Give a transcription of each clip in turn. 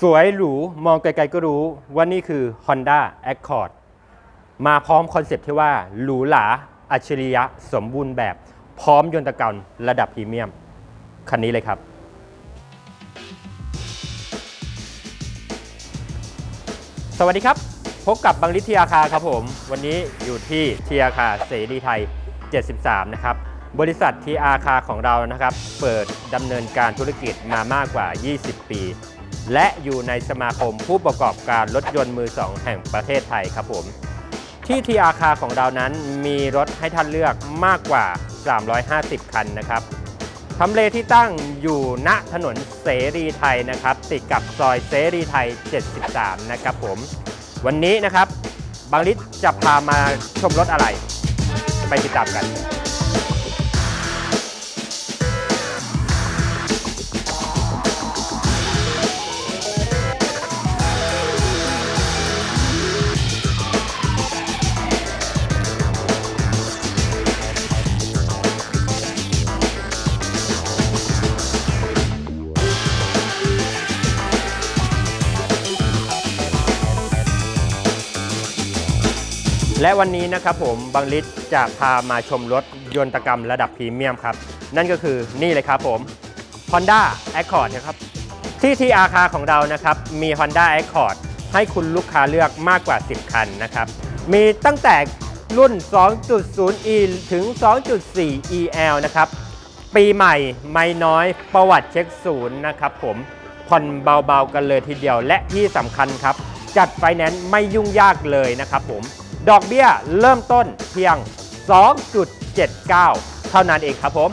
สวยหรู มองไกลๆก็รู้ว่านี่คือ Honda Accord มาพร้อมคอนเซ็ปต์ที่ว่าหรูหราอัจฉริยะสมบูรณ์แบบ พร้อมยนตกรรมระดับพรีเมียม คันนี้เลยครับ สวัสดีครับ พบกับบังลิททีอาคาครับผม วันนี้อยู่ที่ทีอาคาเสรีไทย 73 นะครับบริษัททีอาคาของเรานะครับ เปิดดำเนินการธุรกิจมามากกว่า 20 ปี และอยู่ในสมาคมผู้ประกอบการรถยนต์มือสองแห่งประเทศไทยครับผม ที่ทีอาคาของเรานั้นมีรถให้ท่านเลือกมากกว่า 350 คันนะครับทำเลที่ตั้งอยู่ณถนนเสรีไทยนะครับ ติดกับซอยเสรีไทย 73 นะครับผม วันนี้นะครับบางลิศจะพามาชมรถอะไร ไปติดตามกัน และวันนี้นะครับผมบางลิศจะพามาชมรถยนตกรรมระดับพรีเมียมครับ นั่นก็คือนี่เลยครับผม Honda Accord นะครับ ที่ที่อาคาของเรานะครับ มี Honda Accord ให้คุณลูกค้าเลือกมากกว่า 10 คันนะครับ มีตั้งแต่รุ่น 2.0e ถึง 2.4 el นะครับ ปีใหม่ไม่น้อยประวัติเช็คศูนย์นะครับผมผ่อนเบาๆกันเลยทีเดียวและที่สำคัญครับ จัดไฟแนนซ์ไม่ยุ่งยากเลยนะครับผม ดอกเบี้ยเริ่มต้นเพียง 2.79 เท่านั้นเองครับผม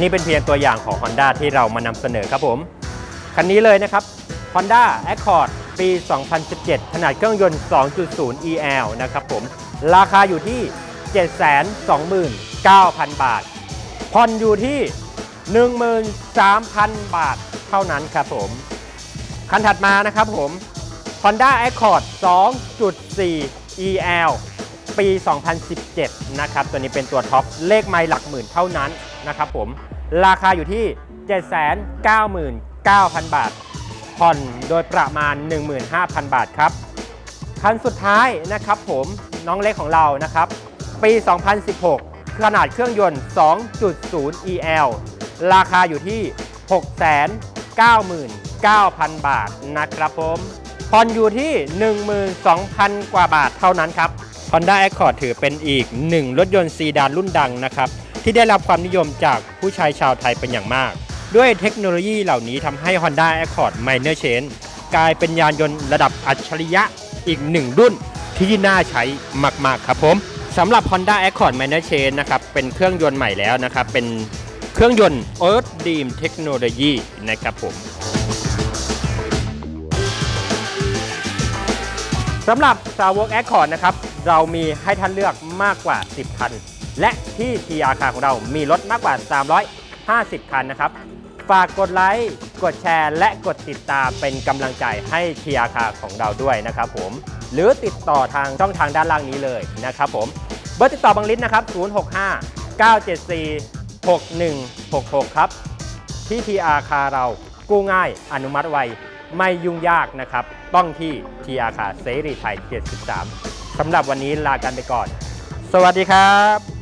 นี่เป็นเพียงตัวอย่างของ Honda ที่เรามานำเสนอครับผม คันนี้เลยนะครับ Honda Accord ปี 2017 ขนาดเครื่องยนต์ 2.0 EL นะครับผม ราคาอยู่ที่ 729,000 บาท ผ่อนอยู่ที่ 13,000 บาทเท่านั้นครับผม คันถัดมานะครับผม Honda Accord 2.4 EL ปี 2017 นะครับ ตัวนี้เป็นตัวท็อป เลขไมล์หลักหมื่นเท่านั้นนะครับผม ราคาอยู่ที่ 799,000 บาท ผ่อนโดยประมาณ 15,000 บาทครับ คันสุดท้ายนะครับผม น้องเล็กของเรานะครับ ปี 2016 ขนาดเครื่องยนต์ 2.0 EL ราคาอยู่ที่ 699,000 บาทนะครับผมผ่อนอยู่ที่ 12,000 กว่าบาทเท่านั้นครับ Honda Accord ถือเป็นอีกหนึ่งรถยนต์ซีดานรุ่นดังนะครับ ที่ได้รับความนิยมจากผู้ชายชาวไทยเป็นอย่างมาก ด้วยเทคโนโลยีเหล่านี้ทำให้ Honda Accord Minor Change กลายเป็นยานยนต์ระดับอัจฉริยะอีกหนึ่งรุ่น ที่น่าใช้มากๆครับผมสำหรับ Honda Accord Minor Change นะครับเป็นเครื่องยนต์ใหม่แล้วนะครับเป็นเครื่องยนต์ Earth Dream Technology นะครับผมสำหรับสาวก Accord นะครับเรามีให้ท่านเลือกมากกว่า 10 คัน และที่ทีอาคาของเรามีรถมากกว่า 350 คันนะครับ ฝากกดไลค์ กดแชร์ และกดติดตามเป็นกำลังใจให้ทีอาคาของเราด้วยนะครับผม หรือติดต่อทางช่องทางด้านล่างนี้เลยนะครับผมเบอร์ติดต่อบางลิศนะครับ 065 974 6166 ครับที่ทีอาคาเรากู้ง่ายอนุมัติไวไม่ยุ่งยากนะครับ ต้องที่ทีอาคาเสรีไทย 73สำหรับวันนี้ลากันไปก่อน สวัสดีครับ